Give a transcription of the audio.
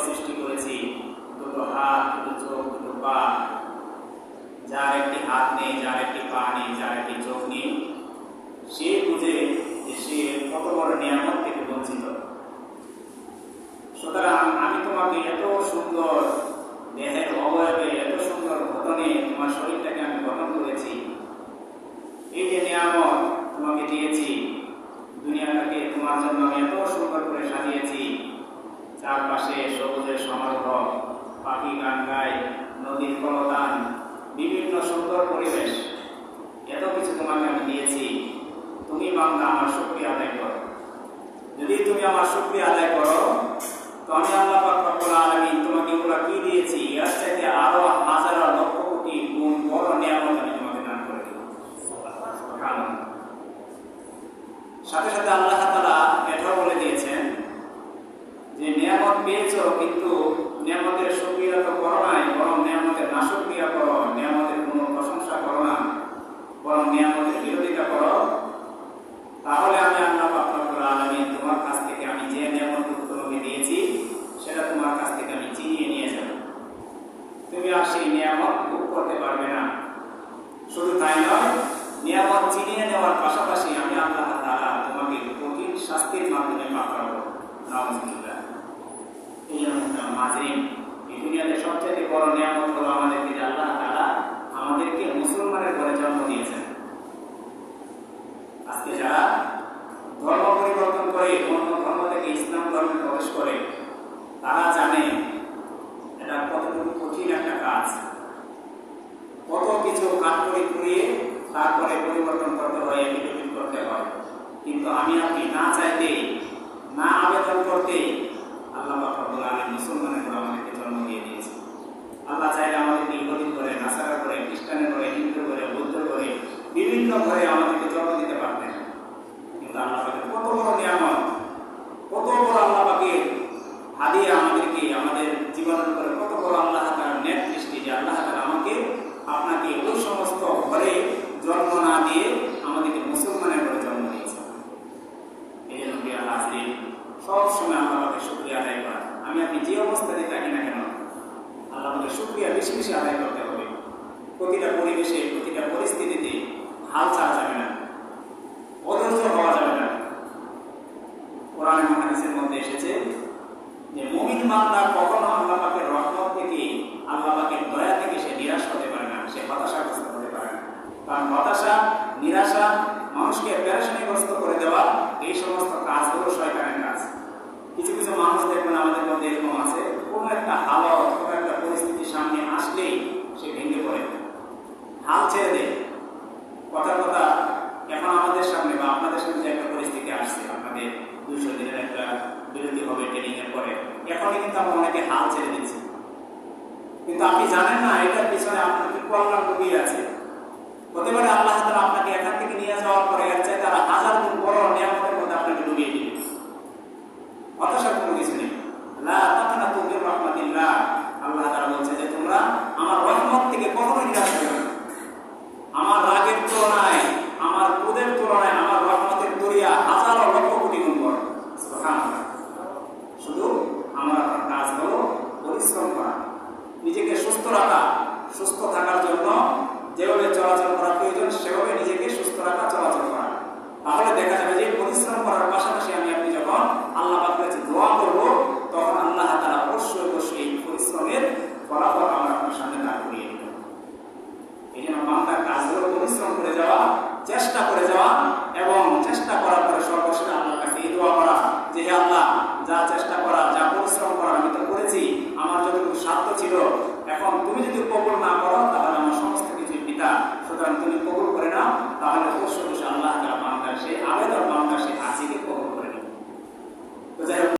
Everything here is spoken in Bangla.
присутствует. পাখি গান গায় নদীর বিভিন্ন সুন্দর পরিবেশ। এত কিছু তোমাকে আমি দিয়েছি। তুমি বাংলা আমার শক্তি আদায় করো। যদি তুমি আমার শক্তি আদায় করো, তো আমি আল্লাহ তোমাকে ওরা কি দিয়েছি? এর চাইতে আরও হাজার লক্ষ কোটি গুণ বড় নিয়ামত আমি তোমাকে দান করে দেব সুবহানাল্লাহ। সাথে সাথে আল্লাহ তাআলা এটাও বলে দিয়েছেন যে নিয়ামত পেয়েছ কিন্তু নিয়ামতের সুক্রিয়া তো করো নাই, বরং নিয়ামতের নাশক্রিয়া করো, নিয়ামতের কোনো প্রশংসা করো না, বরং নিয়ামতের বিরোধিতা করো। তাহলে আমি আল্লাহ পাক রব্বুল তোমার কাছ থেকে আমি যে নিয়ামত তোমাকে দিয়েছি, সেটা তোমার কাছ থেকে আমি চিনিয়ে নিয়ে যাব। তুমি আর সেই নিয়ামত ভোগ করতে পারবে না। শুধু তাই নয়, নিয়ামত চিনিয়ে নেওয়ার পাশাপাশি আমি আল্লাহ তাআলা তোমাকে কঠিন শাস্তির মাধ্যমে পাঠাবো নাউজুবিল্লাহ। এই এই দুনিয়াতে সবচেয়ে বড় নিয়ামত হলো আমাদেরকে আল্লাহ তাআলা আমাদেরকে মুসলমানের ঘরে জন্ম দিয়েছেন। আজকে যারা ধর্ম পরিবর্তন করে অন্য ধর্ম থেকে ইসলাম ধর্মে প্রবেশ করে, তারা জানে এটা কতটুকু কঠিন একটা কাজ। কত কিছু কাজ করে তারপরে পরিবর্তন করতে হয় এডিটিং করতে হয়। কিন্তু আমি আপনি না চাইতে না আবেদন করতে আল্লাহ বাবুল আলী মুসলমানের করে আমাদেরকে জন্ম দিয়ে দিয়েছে আল্লাহ চাইলে আমাদেরকে ইহুদি করে নাসারা করে খ্রিস্টানের করে, হিন্দু করে, বৌদ্ধ করে, বিভিন্ন ঘরে আমাদেরকে জন্ম দিতে পারতেন। কিন্তু আল্লাহ কত বড় নিয়ামত, কত বড় আল্লাহ পাকের হাদিয়া আমাদেরকে, আমাদের জীবনের উপরে কত বড় আল্লাহ তার নেট দৃষ্টি যে আল্লাহ তাআলা আমাকে আপনাকে ওই সমস্ত ঘরে জন্ম না দিয়ে আমাদেরকে মুসলমানের ঘরে জন্ম দিয়েছে এই জন্য কি আল্লাহ হাজরিন সব সময় আল্লাহ পাকের শুক্রিয়া আদায় করা আমি আপনি যে অবস্থাতে থাকি না কেন আল্লাহ পাকের শুক্রিয়া বেশি বেশি আদায় করতে হবে। প্রতিটা পরিবেশে, প্রতিটা পরিস্থিতিতে হাল ছাড়া যাবে না। অধৈর্য হওয়া যাবে না। কোরআন মহাদিসের মধ্যে এসেছে যে, মুমিন বান্দা কখনো আল্লাহ পাকের রহমত থেকে, আল্লাহ পাকের দয়া থেকে সে নিরাশ হতে পারে না, সে হতাশাগ্রস্ত হতে পারে না। কারণ হতাশা, নিরাশা মানুষকে প্যারেশানিগ্রস্ত করে দেওয়া, এই সমস্ত কাজগুলো শয়তানের কাজ। কিছু কিছু মানুষ দেখবেন আমাদের মধ্যে এরকম আছে, কোনো একটা হালত, কোনো একটা পরিস্থিতির সামনে আসলেই সে ভেঙে পড়ে হাল ছেড়ে দেয় কথার কথা, এখন আমাদের সামনে বা আপনাদের সামনে যে একটা পরিস্থিতি আসছে আপনাদের দুইশো দিনের একটা বিরতি হবে ট্রেনিং এর পরে। এখনই কিন্তু আমরা অনেকে হাল ছেড়ে দিচ্ছি। কিন্তু আপনি জানেন না, এটার পিছনে আপনার কি কল্যাণ আছে? চেষ্টা করে যাওয়া এবং চেষ্টা করার পরে সর্বশেষে আল্লাহর কাছে এই দোয়া করা যে, হে আল্লাহ, যা চেষ্টা করা, যা পরিশ্রম করা আমি তো করেছি, আমার যতটুকু সাধ্য ছিল, এখন তুমি যদি উপকূল না করো, তাহলে আমার সমস্ত কিছু পিতা সুতরাং তুমি